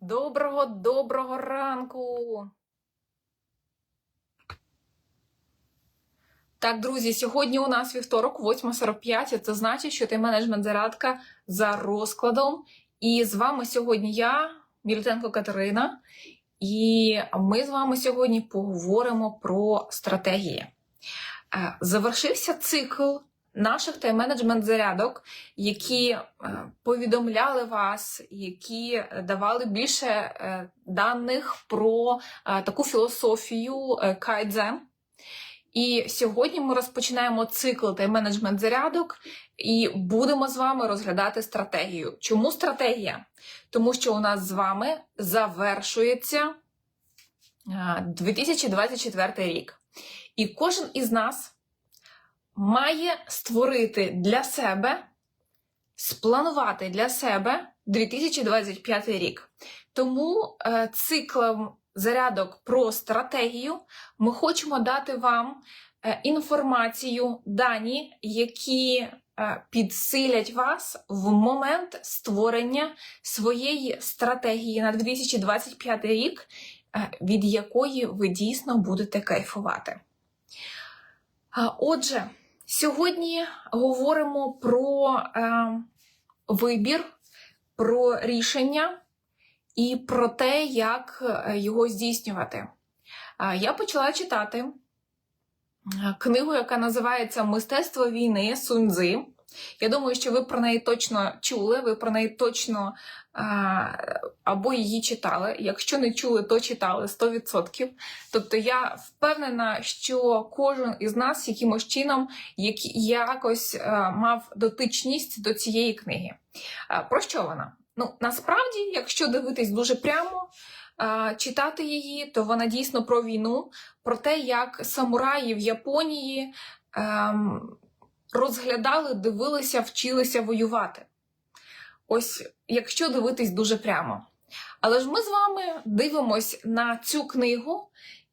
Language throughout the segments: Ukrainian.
Доброго доброго ранку. Так, друзі, сьогодні у нас вівторок, 8.45. Це значить, що ти менеджмент зарядка за розкладом. І з вами сьогодні я, Мілітенко Катерина, і ми з вами сьогодні поговоримо про стратегії. Е, Завершився цикл наших тайм-менеджмент зарядок, які е, повідомляли вас, які давали більше е, даних про е, таку філософію е, кайдзен. І сьогодні ми розпочинаємо цикл тайм-менеджмент зарядок і будемо з вами розглядати стратегію. Чому стратегія? Тому що у нас з вами завершується е, 2024 рік. І кожен із нас має створити для себе, спланувати для себе 2025 рік. Тому е, циклом зарядок про стратегію ми хочемо дати вам е, інформацію, дані, які е, підсилять вас в момент створення своєї стратегії на 2025 рік, е, від якої ви дійсно будете кайфувати. Отже, сьогодні говоримо про е, вибір, про рішення і про те, як е, його здійснювати. А, Я почала читати е, книгу, яка називається Мистецтво війни Суньцзи. Я думаю, що ви про неї точно чули, ви про неї точно а, або її читали. Якщо не чули, то читали 100%. Тобто я впевнена, що кожен із нас якимось чином як, якось а, мав дотичність до цієї книги. А, про що вона? Ну, насправді, якщо дивитись дуже прямо, читати її, то вона дійсно про війну, про те, як самураї в Японії. ем, розглядали, дивилися, вчилися воювати. Ось якщо дивитись дуже прямо. Але ж ми з вами дивимось на цю книгу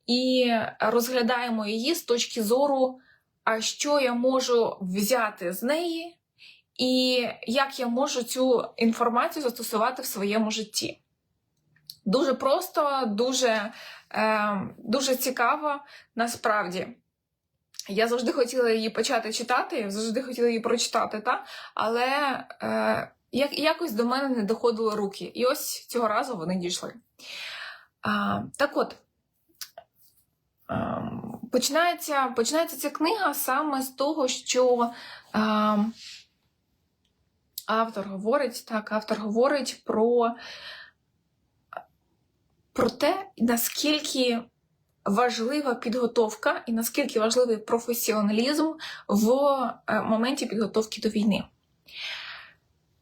і розглядаємо її з точки зору, а що я можу взяти з неї, і як я можу цю інформацію застосувати в своєму житті. Дуже просто, дуже, е, дуже цікаво насправді. Я завжди хотіла її почати читати, завжди хотіла її прочитати, та? але е, як, якось до мене не доходили руки. І ось цього разу вони дійшли. А, так от, а, починається, починається ця книга саме з того, що а, автор говорить, так, автор говорить про, про те, наскільки важлива підготовка і наскільки важливий професіоналізм в е, моменті підготовки до війни.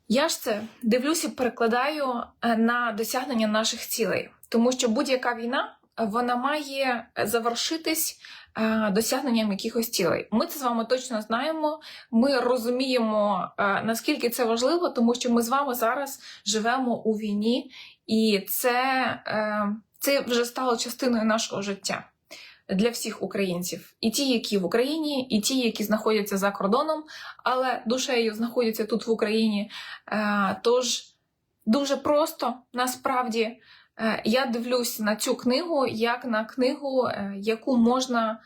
Я ж це дивлюся, перекладаю е, на досягнення наших цілей, тому що будь-яка війна вона має завершитись е, досягненням якихось цілей. Ми це з вами точно знаємо. Ми розуміємо, наскільки це важливо, тому що ми з вами зараз живемо у війні, і це це вже стало частиною нашого життя для всіх українців, і ті, які в Україні, і ті, які знаходяться за кордоном, але душею знаходяться тут в Україні. Е, тож дуже просто насправді е, я дивлюсь на цю книгу як на книгу, е, яку можна.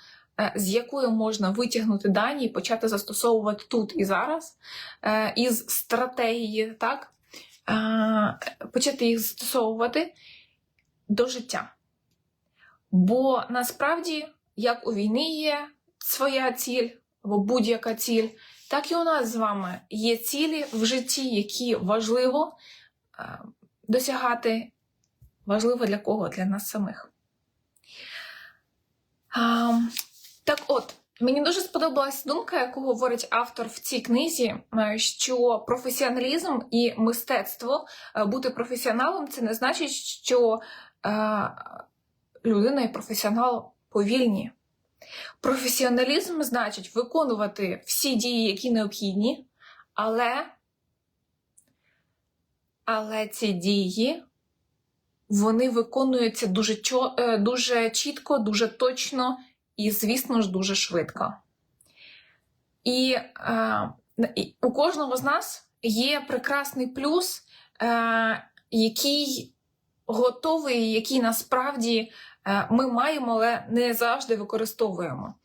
З якою можна витягнути дані і почати застосовувати тут і зараз, із стратегії, так, почати їх застосовувати до життя. Бо насправді, як у війни є своя ціль або будь-яка ціль, так і у нас з вами є цілі в житті, які важливо е, досягати. Важливо для кого? Для нас самих. Так от, мені дуже сподобалась думка, яку говорить автор в цій книзі, е, що професіоналізм і мистецтво е, бути професіоналом це не значить, що людина і професіонал повільні. Професіоналізм значить виконувати всі дії, які необхідні, але, але ці дії вони виконуються дуже, е, дуже чітко, дуже точно і, звісно ж, дуже швидко. І е, у кожного з нас є прекрасний плюс, е, який готовий, який насправді е, ми маємо, але не завжди використовуємо.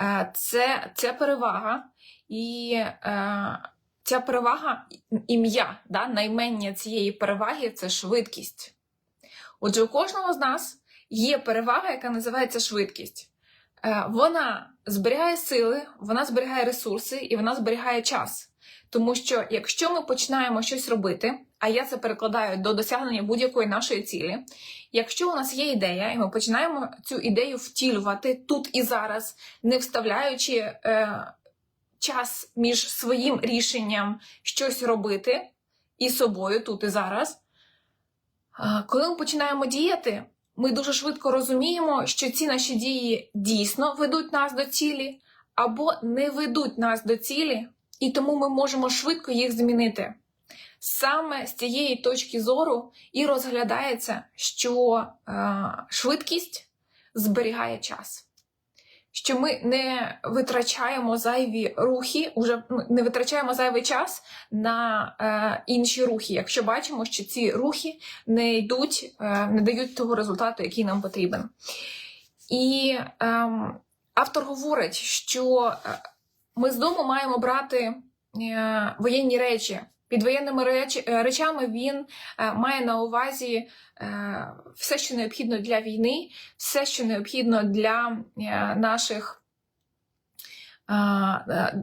Е, Це, це перевага, і е, ця перевага, ім'я, да, наймення цієї переваги це швидкість. Отже, у кожного з нас є перевага, яка називається швидкість. Вона зберігає сили, вона зберігає ресурси і вона зберігає час. Тому що якщо ми починаємо щось робити, а я це перекладаю до досягнення будь-якої нашої цілі, якщо у нас є ідея, і ми починаємо цю ідею втілювати тут і зараз, не вставляючи е, час між своїм рішенням щось робити і собою тут і зараз, коли ми починаємо діяти, ми дуже швидко розуміємо, що ці наші дії дійсно ведуть нас до цілі або не ведуть нас до цілі, і тому ми можемо швидко їх змінити. Саме з цієї точки зору і розглядається, що е, швидкість зберігає час. Що ми не витрачаємо зайві рухи, уже ну, не витрачаємо зайвий час на е, інші рухи, якщо бачимо, що ці рухи не йдуть, е, не дають того результату, який нам потрібен. І ем, автор говорить, що е, ми з дому маємо брати е, воєнні речі. Під воєнними реч, е, речами він е, має на увазі все, що необхідно для війни, все, що необхідно для наших.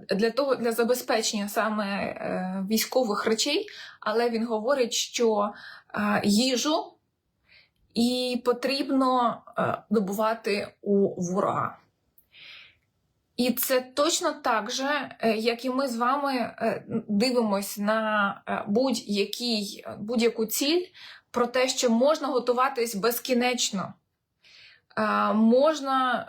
Для того для забезпечення саме військових речей, але він говорить, що їжу і потрібно добувати у ворога. І це точно так же, е, як і ми з вами е, дивимось на е, будь-який, будь-яку ціль про те, що можна готуватись безкінечно, можна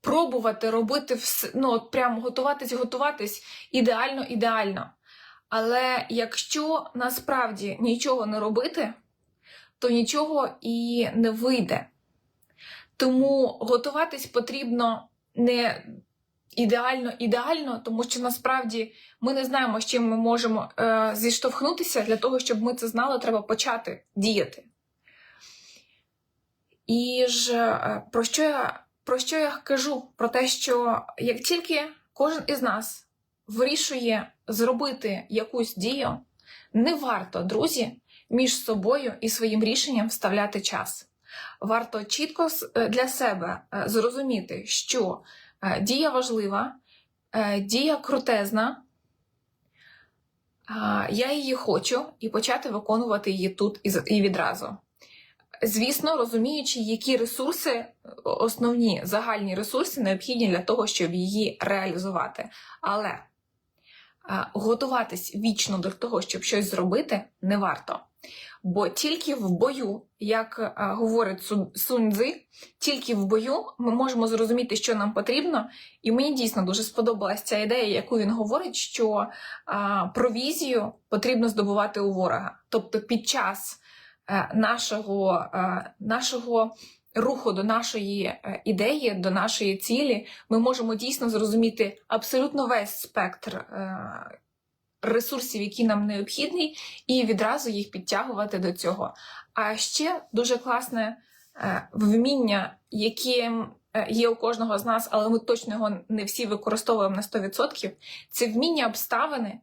пробувати робити все, ну, от прямо готуватись, готуватись ідеально, ідеально. Але якщо насправді нічого не робити, то нічого і не вийде. Тому готуватись потрібно не ідеально ідеально, тому що насправді ми не знаємо, з чим ми можемо е, зіштовхнутися. Для того, щоб ми це знали, треба почати діяти. І ж е, про що я, про що я кажу? Про те, що як тільки кожен із нас вирішує зробити якусь дію, не варто, друзі, між собою і своїм рішенням вставляти час. Варто чітко е, для себе е, зрозуміти, що е, дія важлива, дія крутезна, я її хочу і почати виконувати її тут і відразу. Звісно, розуміючи, які ресурси, основні загальні ресурси необхідні для того, щоб її реалізувати. Але готуватись вічно до того, щоб щось зробити, не варто. Бо тільки в бою, як говорить Су- Сунь тільки в бою ми можемо зрозуміти, що нам потрібно. І мені дійсно дуже сподобалася ця ідея, яку він говорить, що провізію потрібно здобувати у ворога. Тобто під час е, нашого, е, нашого руху до нашої е, ідеї, до нашої цілі, ми можемо дійсно зрозуміти абсолютно весь спектр е, ресурсів, які нам необхідні, і відразу їх підтягувати до цього. А ще дуже класне е, вміння, яке є у кожного з нас, але ми точно його не всі використовуємо на 100%, це вміння обставини,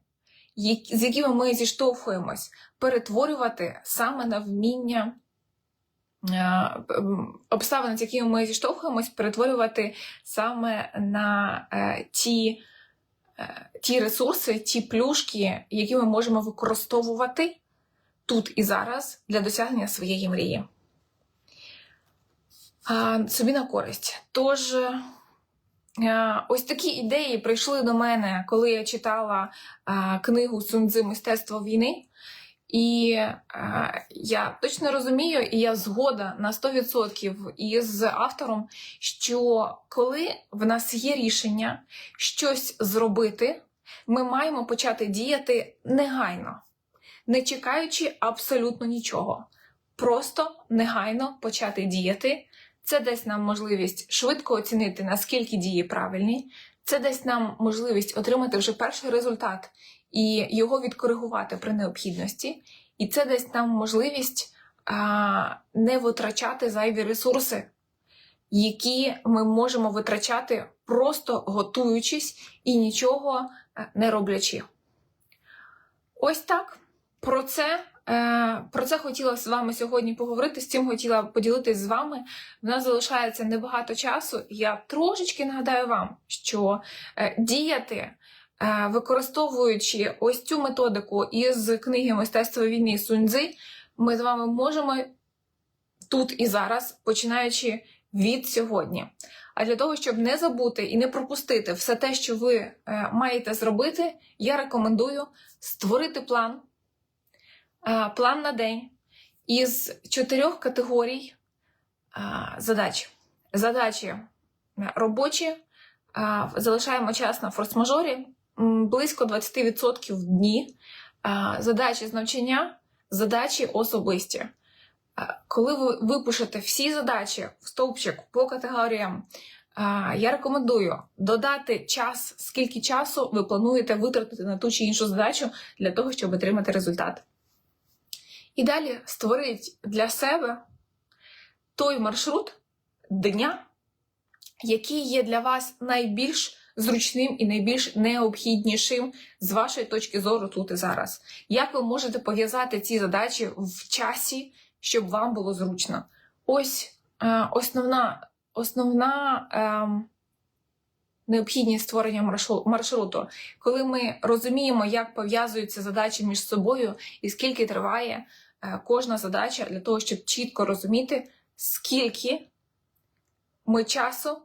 з якими ми зіштовхуємось, перетворювати саме на вміння. Е, Обставини, з якими ми зіштовхуємось, перетворювати саме на е, ті, е, ті ресурси, ті плюшки, які ми можемо використовувати тут і зараз для досягнення своєї мрії. Собі на користь. Тож, ось такі ідеї прийшли до мене, коли я читала книгу Сунзи Мистецтво війни. І е, я точно розумію, і я згода на 100% із автором, що коли в нас є рішення щось зробити, ми маємо почати діяти негайно, не чекаючи абсолютно нічого. Просто негайно почати діяти. Це дасть нам можливість швидко оцінити, наскільки дії правильні. Це дасть нам можливість отримати вже перший результат і його відкоригувати при необхідності. І це дасть нам можливість а, не витрачати зайві ресурси, які ми можемо витрачати просто готуючись і нічого е, не роблячи. Ось так. Про це, е, про це хотіла з вами сьогодні поговорити. З цим хотіла поділитись з вами. В нас залишається небагато часу. Я трошечки нагадаю вам, що е, діяти, використовуючи ось цю методику із книги Мистецтво війни Суньцзи, ми з вами можемо тут і зараз, починаючи від сьогодні. А для того, щоб не забути і не пропустити все те, що ви е, маєте зробити, я рекомендую створити план, е, план на день із чотирьох категорій е, задач. Задачі е, робочі, е, залишаємо час на форс-мажорі, близько 20% в дні, задачі з навчання, задачі особисті. Коли ви випишете всі задачі в стовпчик по категоріям, я рекомендую додати час, скільки часу ви плануєте витратити на ту чи іншу задачу для того, щоб отримати результат. І далі створіть для себе той маршрут дня, який є для вас найбільш зручним і найбільш необхіднішим з вашої точки зору тут і зараз. Як ви можете пов'язати ці задачі в часі, щоб вам було зручно? Ось е, основна, основна е, необхідність створення маршруту. Коли ми розуміємо, як пов'язуються задачі між собою і скільки триває е, кожна задача для того, щоб чітко розуміти, скільки ми часу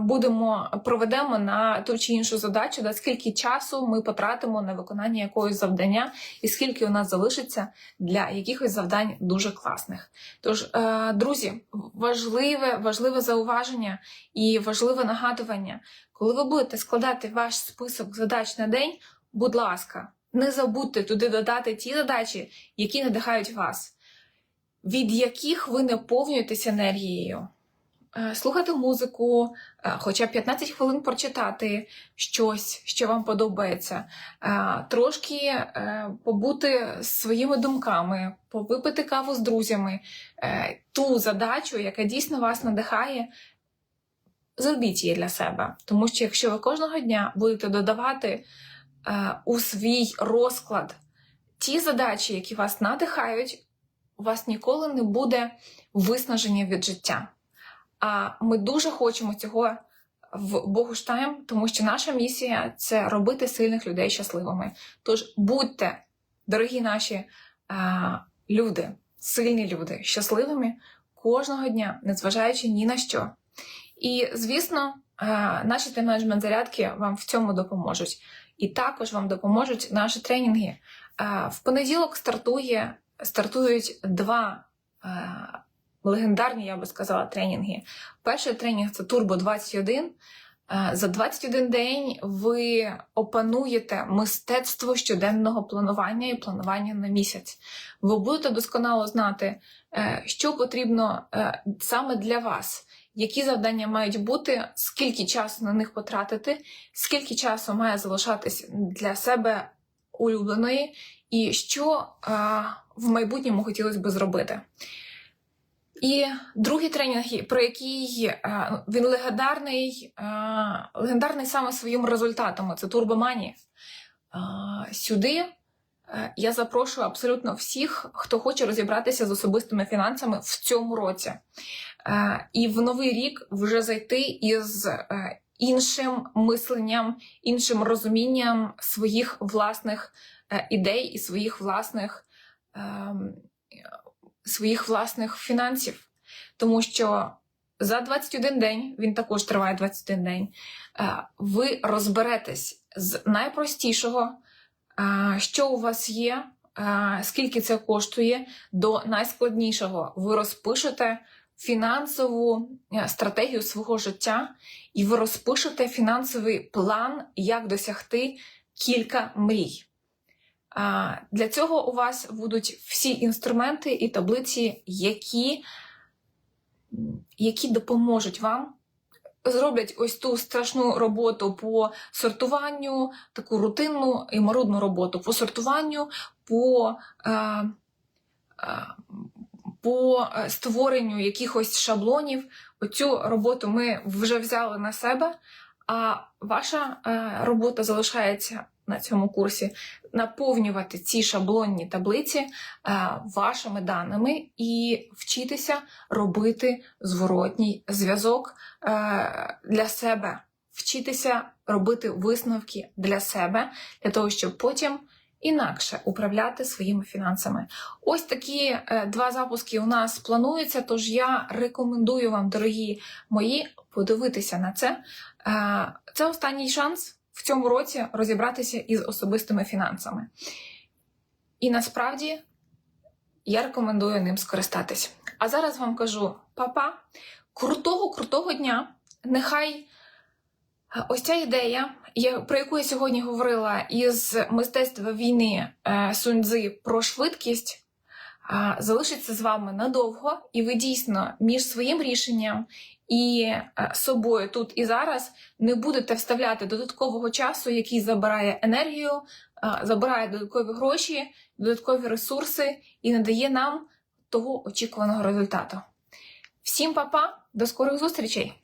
будемо проведемо на ту чи іншу задачу, да, скільки часу ми потратимо на виконання якогось завдання, і скільки у нас залишиться для якихось завдань дуже класних. Тож, е, друзі, важливе, важливе зауваження і важливе нагадування, коли ви будете складати ваш список задач на день, будь ласка, не забудьте туди додати ті задачі, які надихають вас, від яких ви наповнюєтесь енергією. Е, Слухати музику, е, хоча б 15 хвилин прочитати щось, що вам подобається, е, трошки побути своїми думками, повипити каву з друзями, ту задачу, яка дійсно вас надихає, зробіть її для себе. Тому що якщо ви кожного дня будете додавати у свій розклад ті задачі, які вас надихають, у вас ніколи не буде виснаження від життя. А ми дуже хочемо цього в Богуштайм, тому що наша місія це робити сильних людей щасливими. Тож будьте, дорогі наші люди, сильні люди, щасливими кожного дня, незважаючи ні на що. І, звісно, наші тайм-менеджмент зарядки вам в цьому допоможуть. І також вам допоможуть наші тренінги. В понеділок стартує, стартують два. Легендарні, я би сказала, тренінги. Перший тренінг це Turbo 21. Е, За 21 день ви опануєте мистецтво щоденного планування і планування на місяць. Ви будете досконало знати, е, що потрібно е, саме для вас, які завдання мають бути, скільки часу на них потратити, скільки часу має залишатись для себе улюбленої, і що в майбутньому хотілося би зробити. І другий тренінг, про який е, він легендарний, е, легендарний саме своїм результатом, це Турбомані. Е, Сюди я запрошую абсолютно всіх, хто хоче розібратися з особистими фінансами в цьому році. І в новий рік вже зайти із іншим мисленням, іншим розумінням своїх власних ідей і своїх власних. Своїх власних фінансів, тому що за 21 день, він також триває 21 день, е, ви розберетесь з найпростішого, е, що у вас є, е, скільки це коштує, до найскладнішого. Ви розпишете фінансову стратегію свого життя, і ви розпишете фінансовий план, як досягти кілька мрій. Для цього у вас будуть всі інструменти і таблиці, які, які допоможуть вам. Зроблять ось ту страшну роботу по сортуванню, таку рутинну і марудну роботу по сортуванню, по е, по е, створенню якихось шаблонів. Оцю роботу ми вже взяли на себе, а ваша е, робота залишається на цьому курсі наповнювати ці шаблонні таблиці е, вашими даними і вчитися робити зворотній зв'язок е, для себе, вчитися робити висновки для себе, для того, щоб потім інакше управляти своїми фінансами. Ось такі е, два запуски у нас плануються. Тож я рекомендую вам, дорогі мої, подивитися на це. Це останній шанс в цьому році розібратися із особистими фінансами. І насправді я рекомендую ним скористатись. А зараз вам кажу: папа, крутого, крутого дня! Нехай е, ось ця ідея, про яку я сьогодні говорила із мистецтва війни е, Суньцзи про швидкість, залишиться з вами надовго, і ви дійсно між своїм рішенням і е, собою тут і зараз не будете вставляти додаткового часу, який забирає енергію, забирає додаткові гроші, додаткові ресурси і не дає нам того очікуваного результату. Всім па-па, до скорих зустрічей!